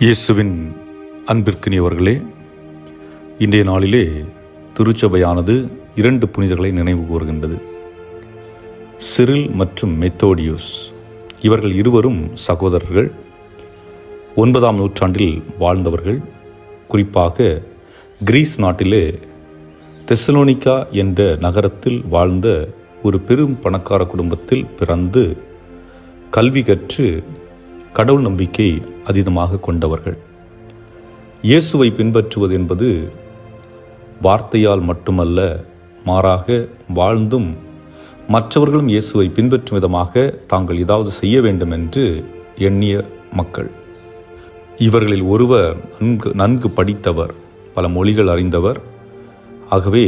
இயேசுவின் அன்பிற்கினியவர்களே இன்றைய நாளிலே திருச்சபையானது இரண்டு புனிதர்களை நினைவு கூறுகின்றது. சிறில் மற்றும் மெத்தோடியூஸ். இவர்கள் இருவரும் சகோதரர்கள். ஒன்பதாம் நூற்றாண்டில் வாழ்ந்தவர்கள். குறிப்பாக கிரீஸ் நாட்டிலே தெசலோனிக்கா என்ற நகரத்தில் வாழ்ந்த ஒரு பெரும் பணக்கார குடும்பத்தில் பிறந்து கல்வி கற்று கடவுள் நம்பிக்கை அதீதமாக கொண்டவர்கள். இயேசுவை பின்பற்றுவது என்பது வார்த்தையால் மட்டுமல்ல மாறாக வாழ்ந்தும் மற்றவர்களும் இயேசுவை பின்பற்றும் விதமாக தாங்கள் ஏதாவது செய்ய வேண்டும் என்று எண்ணிய மக்கள். இவர்களில் ஒருவர் நன்கு நன்கு படித்தவர் பல மொழிகள் அறிந்தவர். ஆகவே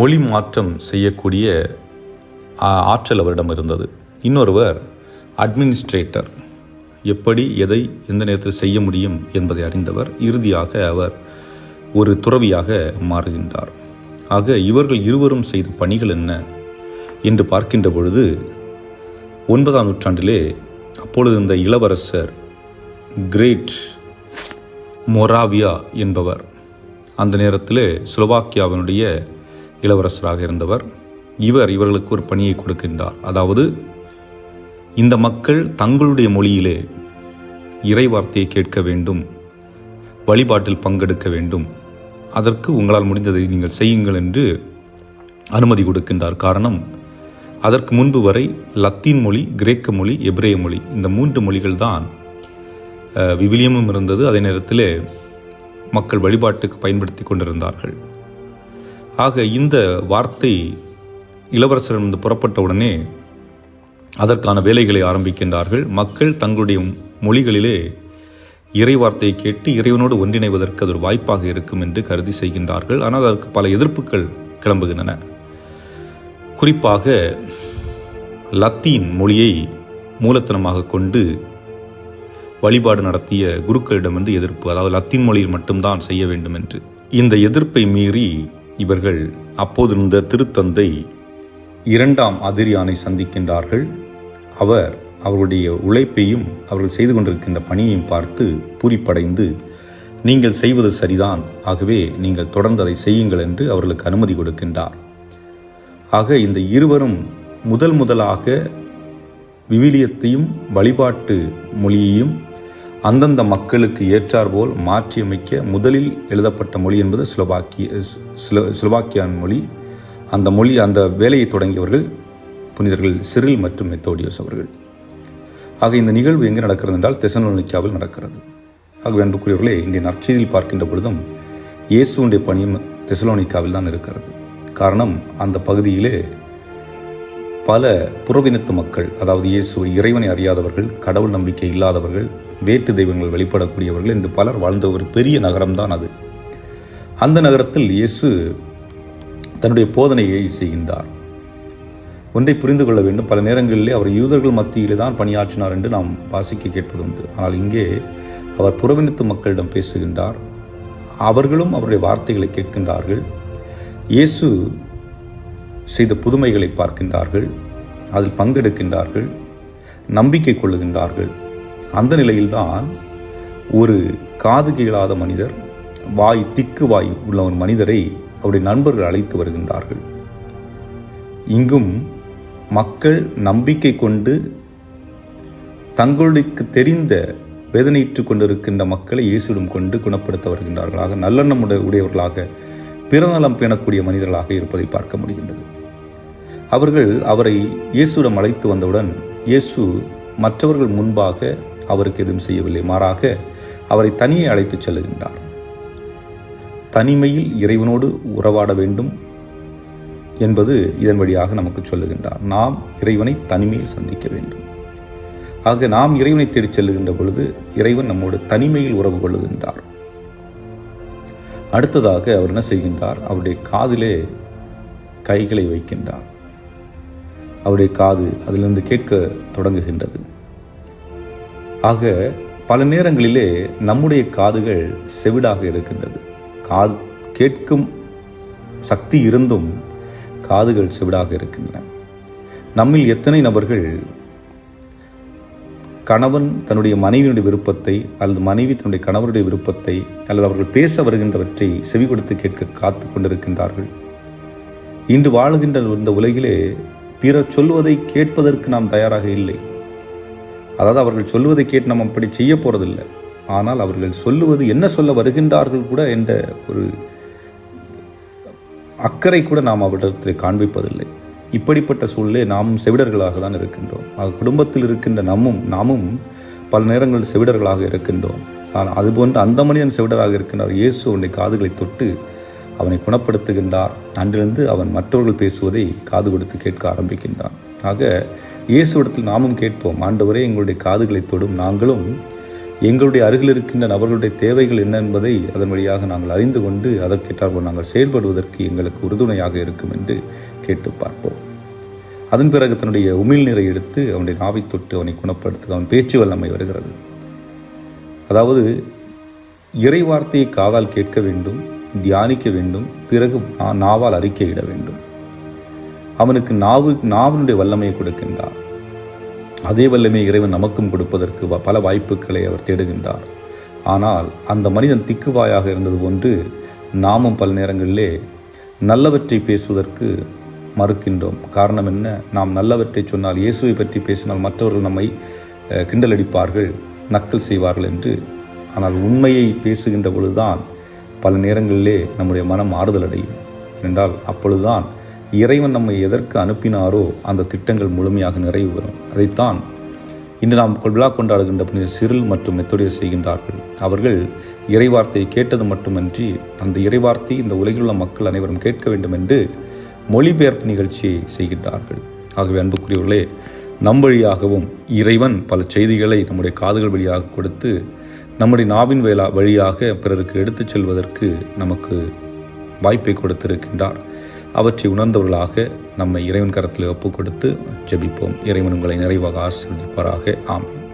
மொழி மாற்றம் செய்யக்கூடிய ஆற்றல் அவரிடம் இருந்தது. இன்னொருவர் அட்மினிஸ்ட்ரேட்டர். எப்படி எதை எந்த நேரத்தில் செய்ய முடியும் என்பதை அறிந்தவர் இறுதியாக அவர் ஒரு துறவியாக மாறுகின்றார். ஆக இவர்கள் இருவரும் செய்த பணிகள் என்ன என்று பார்க்கின்ற பொழுது ஒன்பதாம் நூற்றாண்டிலே அப்பொழுது இந்த இளவரசர் கிரேட் மொராவியா என்பவர் அந்த நேரத்திலே ஸ்லோவாக்கியாவினுடைய இளவரசராக இருந்தவர். இவர் இவர்களுக்கு ஒரு பணியை கொடுக்கின்றார். அதாவது இந்த மக்கள் தங்களுடைய மொழியிலே இறை வார்த்தையை கேட்க வேண்டும் வழிபாட்டில் பங்கெடுக்க வேண்டும். அதற்கு உங்களால் முடிந்ததை நீங்கள் செய்யுங்கள் என்று அனுமதி கொடுக்கின்றார். காரணம் அதற்கு முன்பு வரை லத்தீன் மொழி கிரேக்க மொழி எப்ரேய மொழி இந்த மூன்று மொழிகள் தான் விவிலியமும் இருந்தது. அதே நேரத்தில் மக்கள் வழிபாட்டுக்கு பயன்படுத்தி கொண்டிருந்தார்கள். ஆக இந்த வார்த்தை இளவரசரிடம் புறப்பட்ட உடனே அதற்கான வேலைகளை ஆரம்பிக்கின்றார்கள். மக்கள் தங்களுடைய மொழிகளிலே இறை வார்த்தையை கேட்டு இறைவனோடு ஒன்றிணைவதற்கு அது ஒரு வாய்ப்பாக இருக்கும் என்று கருதி செய்கின்றார்கள். ஆனால் அதற்கு பல எதிர்ப்புகள் கிளம்புகின்றன. குறிப்பாக லத்தீன் மொழியை மூலத்தனமாக கொண்டு வழிபாடு நடத்திய குருக்களிடமிருந்து எதிர்ப்பு அதாவது லத்தீன் மொழியில் மட்டும்தான் செய்ய வேண்டும் என்று. இந்த எதிர்ப்பை மீறி இவர்கள் அப்போது இருந்த திருத்தந்தை இரண்டாம் அதிரியானை சந்திக்கின்றார்கள். அவர் அவருடைய உழைப்பையும் அவர்கள் செய்து கொண்டிருக்கின்ற பணியையும் பார்த்து பூரிப்படைந்து நீங்கள் செய்வது சரிதான். ஆகவே நீங்கள் தொடர்ந்து அதை செய்யுங்கள் என்று அவர்களுக்கு அனுமதி கொடுக்கின்றார். ஆக இந்த இருவரும் முதல் முதலாக விவிலியத்தையும் வழிபாட்டு மொழியையும் அந்தந்த மக்களுக்கு ஏற்றாற்போல் மாற்றியமைக்க முதலில் எழுதப்பட்ட மொழி என்பது ஸ்லோவாக்கிய ஸ்லோ ஸ்லோவாக்கியான் மொழி. அந்த மொழி அந்த வேலையை தொடங்கியவர்கள் புனிதர்கள் சிறில் மற்றும் மெத்தோடியோஸ் அவர்கள். ஆக இந்த நிகழ்வு எங்கே நடக்கிறது என்றால் தெசலோனிக்காவில் நடக்கிறது. ஆகவே அன்புக்குரியவர்களே இன்றைய நற்செய்தியில் பார்க்கின்ற பொழுதும் இயேசுடைய பணியும் தெசலோனிக்காவில் தான் இருக்கிறது. காரணம் அந்த பகுதியிலே பல புறவினத்து மக்கள் அதாவது இயேசுவை இறைவனை அறியாதவர்கள் கடவுள் நம்பிக்கை இல்லாதவர்கள் வேற்று தெய்வங்கள் வெளிப்படக்கூடியவர்கள் என்று பலர் வாழ்ந்த ஒரு பெரிய நகரம்தான் அது. அந்த நகரத்தில் இயேசு தன்னுடைய போதனையை செய்கின்றார். ஒன்றை புரிந்து கொள்ள வேண்டும். பல நேரங்களிலே அவர் யூதர்கள் மத்தியிலே தான் பணியாற்றினார் என்று நாம் வாசிக்க கேட்பது உண்டு. ஆனால் இங்கே அவர் புறவினத்து மக்களிடம் பேசுகின்றார். அவர்களும் அவருடைய வார்த்தைகளை கேட்கின்றார்கள். இயேசு செய்த புதுமைகளை பார்க்கின்றார்கள். அதில் பங்கெடுக்கின்றார்கள். நம்பிக்கை கொள்ளுகின்றார்கள். அந்த நிலையில்தான் ஒரு காது கேளாத மனிதர் வாய் திக்கு வாய் உள்ள ஒரு மனிதரை அவருடைய நண்பர்கள் அழைத்து வருகின்றார்கள். இங்கும் மக்கள் நம்பிக்கை கொண்டு தங்களுக்கு தெரிந்த வேதனையிற்று கொண்டிருக்கின்ற மக்களை இயேசுடன் கொண்டு குணப்படுத்த வருகின்றார்களாக நல்லெண்ணம் உடையவர்களாக பிறநலம் பேணக்கூடிய மனிதர்களாக இருப்பதை பார்க்க முடிகின்றது. அவர்கள் அவரை இயேசுவிடம் அழைத்து வந்தவுடன் இயேசு மற்றவர்கள் முன்பாக அவருக்கு எதுவும் செய்யவில்லை. மாறாக அவரை தனியே அழைத்துச் செல்லுகின்றார். தனிமையில் இறைவனோடு உறவாட வேண்டும். என்பது இதன் வழியாக நமக்கு சொல்லுகின்றார். நாம் இறைவனை தனிமையில் சந்திக்க வேண்டும். ஆக நாம் இறைவனை தேடிச் செல்லுகின்ற பொழுது இறைவன் நம்மோடு தனிமையில் உறவு கொள்ளுகின்றார். அடுத்ததாக அவர் என்ன செய்கின்றார்? அவருடைய காதிலே கைகளை வைக்கின்றார். அவருடைய காது அதிலிருந்து கேட்க தொடங்குகின்றது. ஆக பல நேரங்களிலே நம்முடைய காதுகள் செவிடாக இருக்கின்றது. காது கேட்கும் சக்தி இருந்தும் காதுகள் செவிடாக இருக்கின்றன. நம்மில் எத்தனை நபர்கள் கணவன் தன்னுடைய மனைவியினுடைய விருப்பத்தை அல்லது மனைவி தன்னுடைய கணவருடைய விருப்பத்தை அல்லது அவர்கள் பேச வருகின்றவற்றை செவி கொடுத்து கேட்க காத்து கொண்டிருக்கின்றார்கள். இன்று வாழுகின்ற இந்த உலகிலே பிறர் சொல்வதை கேட்பதற்கு நாம் தயாராக இல்லை. அதாவது அவர்கள் சொல்வதை கேட்டு நாம் அப்படி செய்ய போகிறதில்லை ஆனால் அவர்கள் சொல்லுவது என்ன சொல்ல வருகின்றார்கள் கூட என்ற ஒரு அக்கறை கூட நாம் அவரிடத்தில் காண்பிப்பதில்லை. இப்படிப்பட்ட சூழலே நாமும் செவிடர்களாக தான் இருக்கின்றோம். ஆக குடும்பத்தில் இருக்கின்ற நம்மும் நாமும் பல நேரங்களில் செவிடர்களாக இருக்கின்றோம். ஆனால் அதுபோன்று அந்த மனிதன் செவிடராக இருக்கின்றார். இயேசு அவனுடைய காதுகளை தொட்டு அவனை குணப்படுத்துகின்றார். அன்றிலிருந்து அவன் மற்றவர்கள் பேசுவதை காது கொடுத்து கேட்க ஆரம்பிக்கின்றான். ஆக இயேசுவிடத்தில் நாமும் கேட்போம். ஆண்டவரே எங்களுடைய காதுகளை தொடும். நாங்களும் எங்களுடைய அருகில் இருக்கின்ற நபர்களுடைய தேவைகள் என்ன என்பதை அதன் வழியாக நாங்கள் அறிந்து கொண்டு அதற்கேற்றாற்போல் நாங்கள் செயல்படுவதற்கு எங்களுக்கு உறுதுணையாக இருக்கும் என்று கேட்டு பார்ப்போம். அதன் பிறகு தன்னுடைய உமிழ்நீரை எடுத்து அவனுடைய நாவை தொட்டு அவனை குணப்படுத்த அவன் பேச்சு வல்லமை வருகிறது. அதாவது இறை வார்த்தையை காதால் கேட்க வேண்டும் தியானிக்க வேண்டும் பிறகு நாவால் அறிக்கையிட வேண்டும். அவனுக்கு நாவு நாவினுடைய வல்லமையை கொடுக்கின்றான். அதே வல்லமை இறைவன் நமக்கும் கொடுப்பதற்கு வ- பல வாய்ப்புகளை அவர் தேடுகின்றார். ஆனால் அந்த மனிதன் திக்குவாயாக இருந்தது போன்று நாமும் பல நேரங்களிலே நல்லவற்றை பேசுவதற்கு மறுக்கின்றோம். காரணம் என்ன? நாம் நல்லவற்றை சொன்னால் இயேசுவை பற்றி பேசினால் மற்றவர்கள் நம்மை கிண்டலடிப்பார்கள் நக்கல் செய்வார்கள் என்று. ஆனால் உண்மையை பேசுகின்ற பொழுதுதான் பல நேரங்களிலே நம்முடைய மனம் ஆறுதல் அடையும் என்றால் அப்பொழுதுதான் இறைவன் நம்மை எதற்கு அனுப்பினாரோ அந்த திட்டங்கள் முழுமையாக நிறைவு பெறும். அதைத்தான் இன்று நாம் விழா கொண்டாடுகின்ற புனித சிறில் மற்றும் மெத்தோடிய செய்கின்றார்கள். அவர்கள் இறைவார்த்தையை கேட்டது மட்டுமன்றி அந்த இறைவார்த்தை இந்த உலகில் உள்ள மக்கள் அனைவரும் கேட்க வேண்டும் என்று மொழிபெயர்ப்பு நிகழ்ச்சியை செய்கின்றார்கள். ஆகவே அன்புக்குரியவர்களே நம் வழியாகவும் இறைவன் பல செய்திகளை நம்முடைய காதுகள் வழியாக கொடுத்து நம்முடைய நாவின் வேலா வழியாக பிறருக்கு எடுத்துச் செல்வதற்கு நமக்கு வாய்ப்பை கொடுத்திருக்கின்றார். அவற்றை உணர்ந்தவர்களாக நம்மை இறைவன் கரத்தில் ஒப்புக் கொடுத்து ஜெபிப்போம். இறைவன் உங்களை நிறைவாக ஆசிர்வதிப்பாராக. ஆமென்.